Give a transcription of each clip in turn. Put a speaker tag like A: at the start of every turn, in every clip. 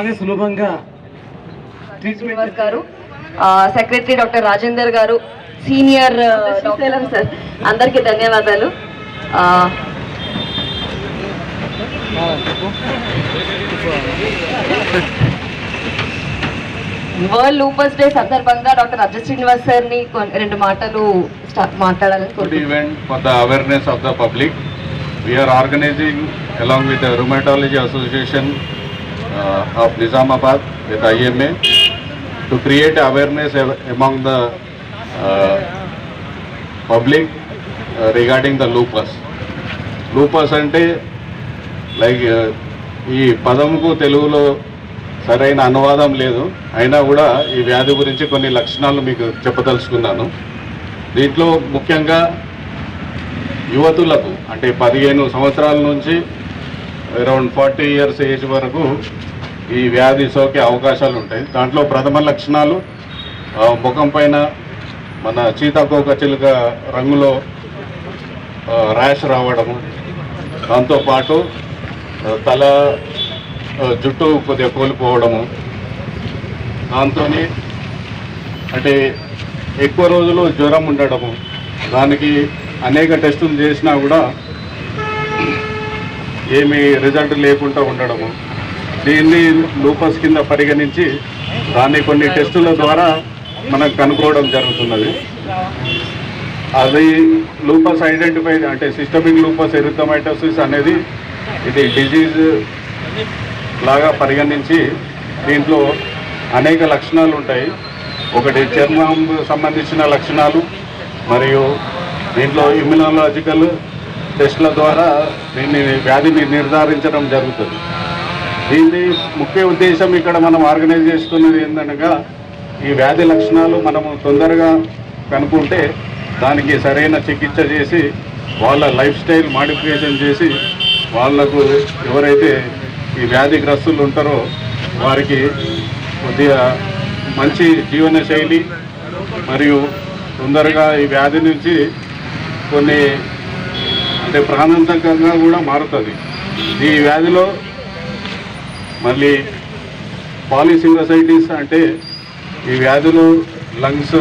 A: బాగా సులభంగా
B: శ్రీనివాస్ గారు సెక్రటరీ డాక్టర్ రాజేందర్ గారు సీనియర్ శ్రీశైలం సార్. అందరికీ ధన్యవాదాలు. వరల్డ్ లూపస్ డే సందర్భంగా డాక్టర్ అజయ్ శ్రీనివాస్ సార్ని రెండు మాటలు మాట్లాడాలని
C: for the awareness of the public. We are organizing along with the Rheumatology Association Uh, of Nizamabad with IMA to create awareness av- among the uh, public uh, regarding the lupus. Lupus అంటే like ఈ పదముకు తెలుగులో సరైన అనువాదం లేదు అయినా కూడా ఈ వ్యాధి గురించి కొన్ని లక్షణాలు మీకు చెప్పదలుచుకున్నాను దీంట్లో ముఖ్యంగా యువతులకు అంటే పదిహేను సంవత్సరాల నుంచి అరౌండ్ ఫార్టీ ఇయర్స్ ఏజ్ వరకు ఈ వ్యాధి సోకే అవకాశాలు ఉంటాయి. దాంట్లో ప్రథమ లక్షణాలు ముఖం పైన మన చీతాకోక చిలుక రంగులో ర్యాష్ రావడము. దాంతోపాటు తల జుట్టు కొద్దిగా కోల్పోవడము. దాంతో అంటే ఎక్కువ రోజులు జ్వరం ఉండడము. దానికి అనేక టెస్టులు చేసినా కూడా ఏమీ రిజల్ట్ లేకుండా ఉండడము. దీన్ని లూపస్ కింద పరిగణించి దాన్ని కొన్ని టెస్టుల ద్వారా మనం కనుక్కోవడం జరుగుతున్నది. అది లూపస్ ఐడెంటిఫై అంటే సిస్టమిక్ లూపస్ ఎరిథమైటోసిస్ అనేది ఇది డిజీజ్ లాగా పరిగణించి దీంట్లో అనేక లక్షణాలు ఉంటాయి. ఒకటి చర్మం సంబంధించిన లక్షణాలు మరియు దీంట్లో ఇమ్యునాలజికల్ టెస్ట్ల ద్వారా దీన్ని వ్యాధిని నిర్ధారించడం జరుగుతుంది. దీని ముఖ్య ఉద్దేశం ఇక్కడ మనం ఆర్గనైజ్ చేస్తున్నది ఏంటనగా ఈ వ్యాధి లక్షణాలు మనము తొందరగా కనుక్కుంటే దానికి సరైన చికిత్స చేసి వాళ్ళ లైఫ్ స్టైల్ మాడిఫికేషన్ చేసి వాళ్ళకు ఎవరైతే ఈ వ్యాధిగ్రస్తులు ఉంటారో వారికి కొద్దిగా మంచి జీవన శైలి మరియు తొందరగా ఈ వ్యాధి నుంచి కొన్ని అంటే ప్రాణాంతకంగా కూడా మారుతుంది. ఈ వ్యాధిలో మళ్ళీ పాలిసింగసైటిస్ అంటే ఈ వ్యాధులు లంగ్స్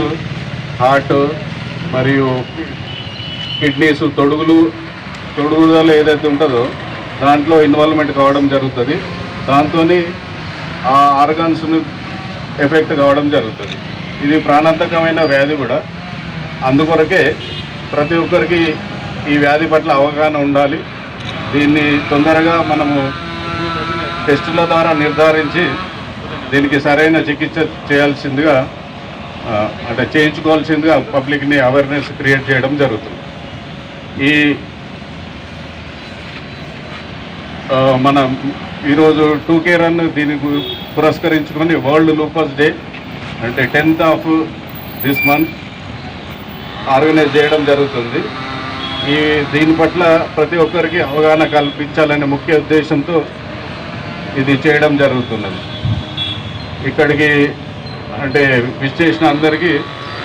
C: హార్ట్ మరియు కిడ్నీస్ తొడుగులు తొడుగుదల ఏదైతే ఉంటుందో దాంట్లో ఇన్వాల్వ్మెంట్ కావడం జరుగుతుంది. దాంతో ఆ ఆర్గాన్స్ను ఎఫెక్ట్ కావడం జరుగుతుంది. ఇది ప్రాణాంతకమైన వ్యాధి కూడా. అందుకొరకే ప్రతి ఒక్కరికి ఈ వ్యాధి పట్ల అవగాహన ఉండాలి. దీన్ని తొందరగా మనము టెస్టుల ద్వారా నిర్ధారించి దీనికి సరైన చికిత్స చేయాల్సిందిగా అంటే చేయించుకోవాల్సిందిగా పబ్లిక్ని అవేర్నెస్ క్రియేట్ చేయడం జరుగుతుంది. ఈ మన ఈరోజు టూ కే రన్ దీనికి పురస్కరించుకొని వరల్డ్ లూపస్ డే అంటే tenth of this month organise చేయడం జరుగుతుంది. ఈ దీని పట్ల ప్రతి ఒక్కరికి అవగాహన కల్పించాలనే ముఖ్య ఉద్దేశంతో ఇది చేయడం జరుగుతున్నది. ఇక్కడికి అంటే విచ్చేసిన అందరికీ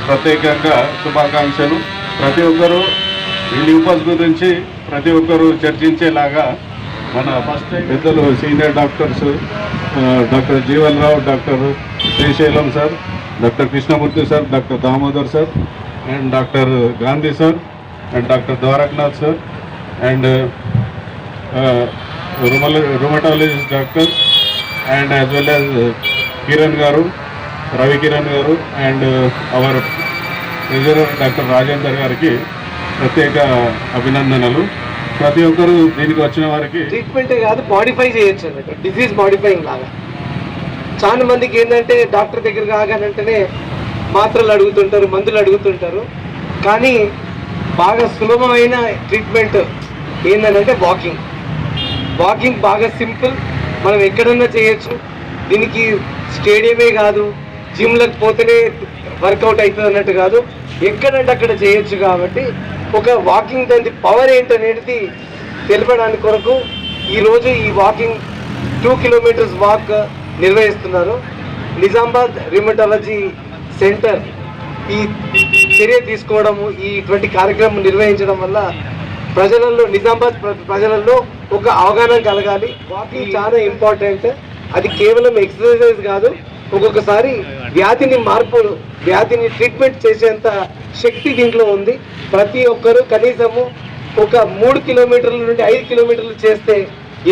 C: ప్రత్యేకంగా శుభాకాంక్షలు. ప్రతి ఒక్కరూ ఈ ల్యూపస్ గురించి ప్రతి ఒక్కరూ చర్చించేలాగా మన ఫస్ట్ పెద్దలు senior doctors doctor Jeevan Rao doctor Srisailam sir doctor Krishnamurthy sir doctor Damodar sir and doctor Gandhi sir. And doctor Dwarakanath sir and Rumala rheumatologist doctor and as well as Kiran garu Ravi Kiran garu and our treasurer doctor Rajender గారికి ప్రత్యేక అభినందనలు. ప్రతి ఒక్కరు దీనికి వచ్చిన వారికి
A: ట్రీట్మెంటే కాదు modify చేయొచ్చు అన్నట్టు. డిసీజ్ మాడిఫైయింగ్ లాగా. చాలా మందికి ఏంటంటే డాక్టర్ దగ్గర కాగానంటేనే మాత్రలు అడుగుతుంటారు మందులు అడుగుతుంటారు. కానీ బాగా సులభమైన ట్రీట్మెంట్ ఏంటంటే వాకింగ్. వాకింగ్ బాగా సింపుల్. మనం ఎక్కడన్నా చేయొచ్చు. దీనికి స్టేడియమే కాదు జిమ్లకు పోతేనే వర్కౌట్ అవుతుంది అన్నట్టు కాదు. ఎక్కడంటే అక్కడ చేయొచ్చు కాబట్టి ఒక వాకింగ్ దాని పవర్ ఏంటనేది తెలపడానికి కొరకు ఈరోజు ఈ వాకింగ్ టూ కిలోమీటర్స్ వాక్ నిర్వహిస్తున్నారు. నిజామాబాద్ రిమటాలజీ సెంటర్ ఈ చర్య తీసుకోవడము ఈ ఇటువంటి కార్యక్రమం నిర్వహించడం వల్ల ప్రజలలో నిజామాబాద్ ప్రజలలో ఒక అవగాహన కలగాలి. వాకింగ్ చాలా ఇంపార్టెంట్ అది కేవలం ఎక్సర్సైజ్ కాదు ఒక్కొక్కసారి వ్యాధిని మార్పు వ్యాధిని ట్రీట్మెంట్ చేసేంత శక్తి దీంట్లో ఉంది. ప్రతి ఒక్కరూ కనీసము ఒక మూడు కిలోమీటర్ల నుండి ఐదు కిలోమీటర్లు చేస్తే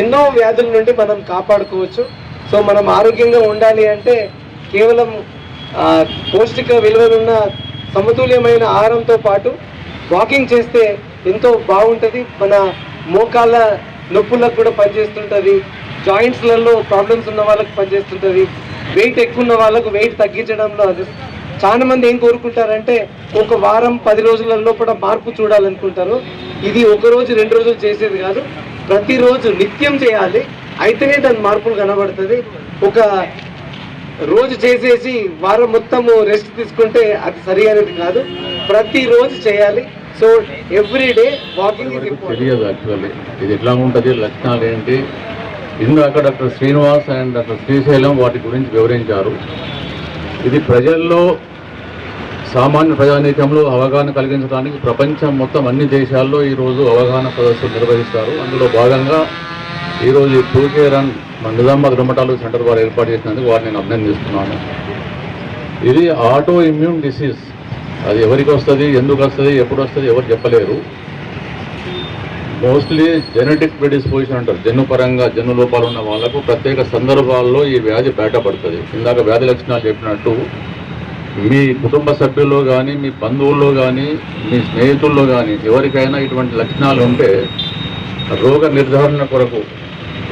A: ఎన్నో వ్యాధుల నుండి మనం కాపాడుకోవచ్చు. సో మనం ఆరోగ్యంగా ఉండాలి అంటే కేవలం పౌష్టిక విలువలున్న సమతుల్యమైన ఆహారంతో పాటు వాకింగ్ చేస్తే ఎంతో బాగుంటుంది. మన మోకాళ్ళ నొప్పులకు కూడా పనిచేస్తుంటుంది. జాయింట్స్లలో ప్రాబ్లమ్స్ ఉన్న వాళ్ళకి పనిచేస్తుంటుంది. వెయిట్ ఎక్కువ ఉన్న వాళ్ళకు వెయిట్ తగ్గించడంలో అది చాలా మంది ఏం కోరుకుంటారంటే ఒక వారం పది రోజులలో కూడా మార్పు చూడాలనుకుంటారు. ఇది ఒక రోజు రెండు రోజులు చేసేది కాదు. ప్రతిరోజు నిత్యం చేయాలి. అయితేనే దాని మార్పులు కనబడుతుంది. ఒక రోజు చేసేసి వారం మొత్తము రెస్ట్ తీసుకుంటే అది సరి అనేది కాదు. ప్రతిరోజు చేయాలి. సో ఎవ్రీ డే వాకింగ్ ఇది
D: తెలియదు యాక్చువల్లీ ఇది ఎట్లా ఉంటుంది లక్షణాలు ఏంటి? ఇందాక doctor Srinivas and doctor Srisailam వాటి గురించి వివరించారు. ఇది ప్రజల్లో సామాన్య ప్రజానీకంలో అవగాహన కలిగించడానికి ప్రపంచం మొత్తం అన్ని దేశాల్లో ఈరోజు అవగాహన సదస్సులు నిర్వహిస్తారు. అందులో భాగంగా ఈరోజు ఈ టూకే రన్ మన నిజామాబాద్ సెంటర్ వారు ఏర్పాటు చేసినందుకు వారిని నేను అభినందిస్తున్నాను. ఇది ఆటో ఇమ్యూన్ డిసీజ్ అది ఎవరికి వస్తుంది ఎందుకు వస్తుంది ఎప్పుడు వస్తుంది ఎవరు చెప్పలేరు. మోస్ట్లీ జెనెటిక్ ప్రిడిస్పోజిషన్ అంటారు. జన్నుపరంగా జన్ను లోపాలు ఉన్న వాళ్ళకు ప్రత్యేక సందర్భాల్లో ఈ వ్యాధి బయటపడుతుంది ఇందాక వ్యాధి లక్షణాలు చెప్పినట్టు మీ కుటుంబ సభ్యుల్లో కానీ మీ బంధువుల్లో కానీ మీ స్నేహితుల్లో కానీ ఎవరికైనా ఇటువంటి లక్షణాలు ఉంటే రోగ నిర్ధారణ కొరకు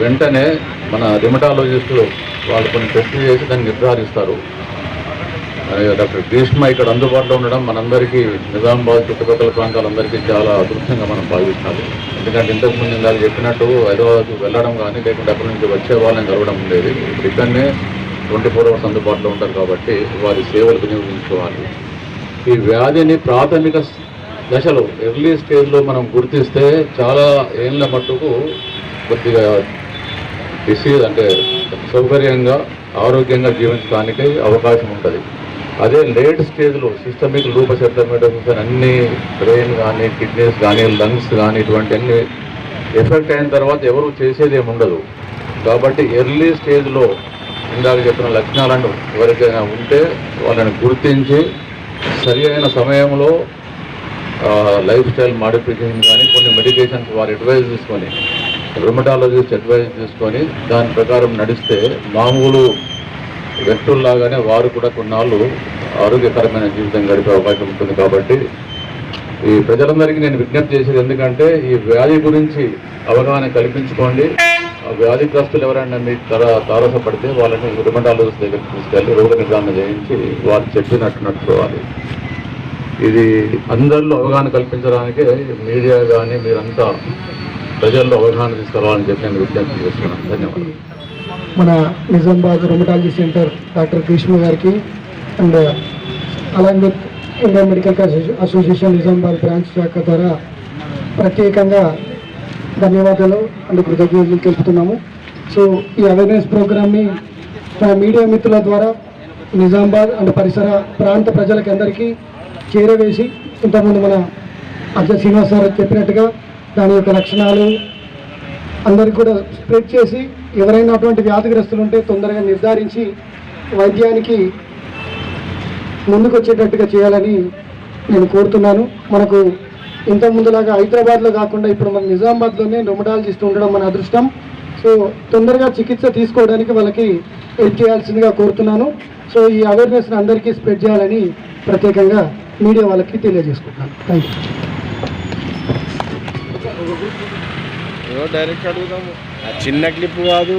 D: వెంటనే మన రిమటాలజిస్టులు వాళ్ళు కొన్ని టెస్టులు చేసి దాన్ని నిర్ధారిస్తారు. డాక్టర్ గ్రీష్మ ఇక్కడ అందుబాటులో ఉండడం మనందరికీ నిజామాబాద్ చుట్టుపక్కల ప్రాంతాలందరికీ చాలా అదృష్టంగా మనం భావిస్తున్నాము ఎందుకంటే ఇంతకుముందు ఇందాక చెప్పినట్టు హైదరాబాద్కు వెళ్ళడం కానీ లేకుంటే అక్కడి నుంచి వచ్చే వాళ్ళని కలవడం ఉండేది. ఇప్పుడు ఇక్కడనే ట్వంటీ ఫోర్ అవర్స్ అందుబాటులో ఉంటారు కాబట్టి వారి సేవలు వినియోగించుకోవాలి. ఈ వ్యాధిని ప్రాథమిక దశలో ఎర్లీ స్టేజ్లో మనం గుర్తిస్తే చాలా ఏళ్ళ మట్టుకు కొద్దిగా డిసీజ్ అంటే సౌకర్యంగా ఆరోగ్యంగా జీవించడానికి అవకాశం ఉంటుంది. అదే లేట్ స్టేజ్లో సిస్టమిక్ లూపస్ ఎర్థమెటోసిస్ అని అన్ని బ్రెయిన్ కానీ కిడ్నీస్ కానీ లంగ్స్ కానీ ఇటువంటి అన్ని ఎఫెక్ట్ అయిన తర్వాత ఎవరు చేసేది ఏమి ఉండదు. కాబట్టి ఎర్లీ స్టేజ్లో ఇందాక చెప్పిన లక్షణాలను ఎవరికైనా ఉంటే వాళ్ళని గుర్తించి సరి అయిన సమయంలో లైఫ్ స్టైల్ మాడిఫికేషన్ కానీ కొన్ని మెడికేషన్స్ వారి అడ్వైజ్ తీసుకొని రుమటాలజిస్ట్ అడ్వైజ్ తీసుకొని దాని ప్రకారం నడిస్తే మామూలు వ్యక్తుల్లాగానే వారు కూడా కొన్నాళ్ళు ఆరోగ్యకరమైన జీవితం గడిపే అవకాశం ఉంటుంది కాబట్టి ఈ ప్రజలందరికీ నేను విజ్ఞప్తి చేసేది ఎందుకంటే ఈ వ్యాధి గురించి అవగాహన కల్పించుకోండి. ఆ వ్యాధిగ్రస్తులు ఎవరైనా మీకు తర తారసపడితే వాళ్ళని రుమటాలజిస్ట్ దగ్గరికి తీసుకెళ్ళి రోగ నిర్ధారణ చేయించి వారు చెప్పినట్టు నడుచుకోవాలి. ఇది అందరిలో అవగాహన కల్పించడానికే మీడియా కానీ మీరంతా ప్రజల్లో అవగాహన తీసుకురావాలని చెప్పి నేను విజ్ఞప్తి చేస్తున్నాను. ధన్యవాదాలు.
E: మన Nizamabad rheumatology centre doctor Krishna గారికి అండ్ అలాగే ఇండియన్ మెడికల్ అసోసి- అసోసియేషన్ నిజామాబాద్ బ్రాంచ్ శాఖ ద్వారా ప్రత్యేకంగా ధన్యవాదాలు అండ్ కృతజ్ఞతలు తెలుపుతున్నాము. సో ఈ అవేర్నెస్ ప్రోగ్రామ్ని మా మీడియా మిత్రుల ద్వారా నిజామాబాద్ అండ్ పరిసర ప్రాంత ప్రజలకి అందరికీ చేరవేసి ఇంతకుముందు మన అజయ్ శ్రీనివాస్ సార్ చెప్పినట్టుగా దాని యొక్క లక్షణాలు అందరికి కూడా స్ప్రెడ్ చేసి ఎవరైనా అటువంటి వ్యాధిగ్రస్తులు ఉంటే తొందరగా నిర్ధారించి వైద్యానికి ముందుకు వచ్చేటట్టుగా చేయాలని నేను కోరుతున్నాను. మనకు ఇంత ముందులాగా హైదరాబాద్లో కాకుండా ఇప్పుడు మన నిజామాబాద్లోనే రొమటాలజిస్ట్ ఉండడం మన అదృష్టం. సో తొందరగా చికిత్స తీసుకోవడానికి వాళ్ళకి హెల్ప్ చేయాల్సిందిగా కోరుతున్నాను. సో ఈ అవేర్నెస్ని అందరికీ స్ప్రెడ్ చేయాలని ప్రత్యేకంగా మీడియా వాళ్ళకి తెలియజేసుకుంటున్నాను. థ్యాంక్ యూ
F: డైరెక్ట్ అడుగుదాము. ఆ చిన్న క్లిప్ కాదు.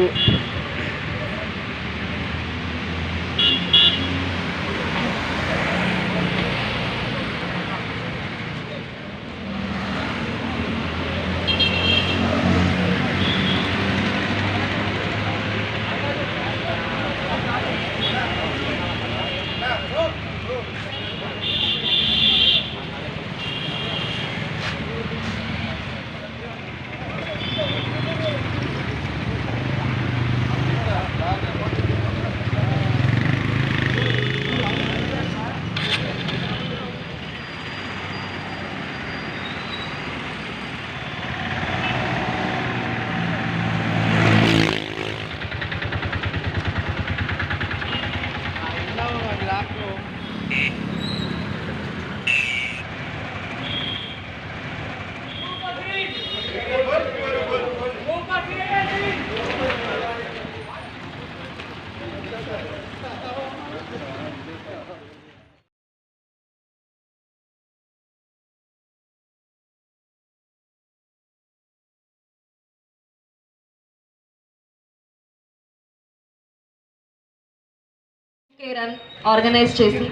B: రన్ ఆర్గనైజ్ చేసి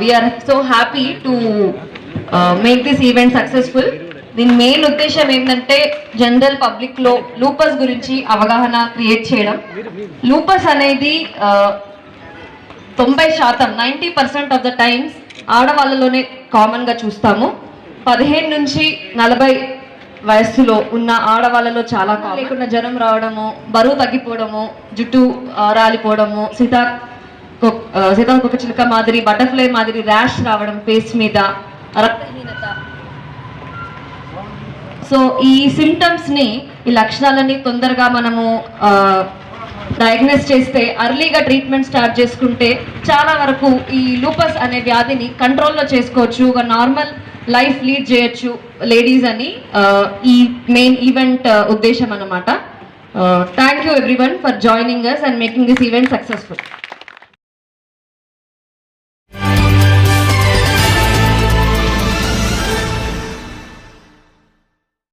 B: we're so happy to make this event successful దీని మెయిన్ ఉద్దేశం ఏంటంటే జనరల్ పబ్లిక్లో లూపస్ గురించి అవగాహన క్రియేట్ చేయడం. లూపస్ అనేది uh, తొంభై శాతం ninety percent of the times ఆడవాళ్ళలోనే కామన్గా చూస్తాము. పదిహేను నుంచి నలభై వయస్సులో ఉన్న ఆడవాళ్ళలో చాలా లేకుండా జ్వరం రావడము బరువు తగ్గిపోవడము జుట్టు uh, రాలిపోవడము సీతా సీతాకొక చిలుక మాదిరి బటర్ఫ్లై మాదిరి ర్యాష్ రావడం ఫేస్ మీద రక్తహీనత. సో ఈ సిమ్టమ్స్ని ఈ లక్షణాలని తొందరగా మనము డయాగ్నోస్ చేస్తే అర్లీగా ట్రీట్మెంట్ స్టార్ట్ చేసుకుంటే చాలా వరకు ఈ లూపస్ అనే వ్యాధిని కంట్రోల్లో చేసుకోవచ్చు. ఒక నార్మల్ లైఫ్ లీడ్ చేయొచ్చు లేడీస్ అని ఈ మెయిన్ ఈవెంట్ ఉద్దేశం అన్నమాట. Thank you everyone for joining us and making this event successful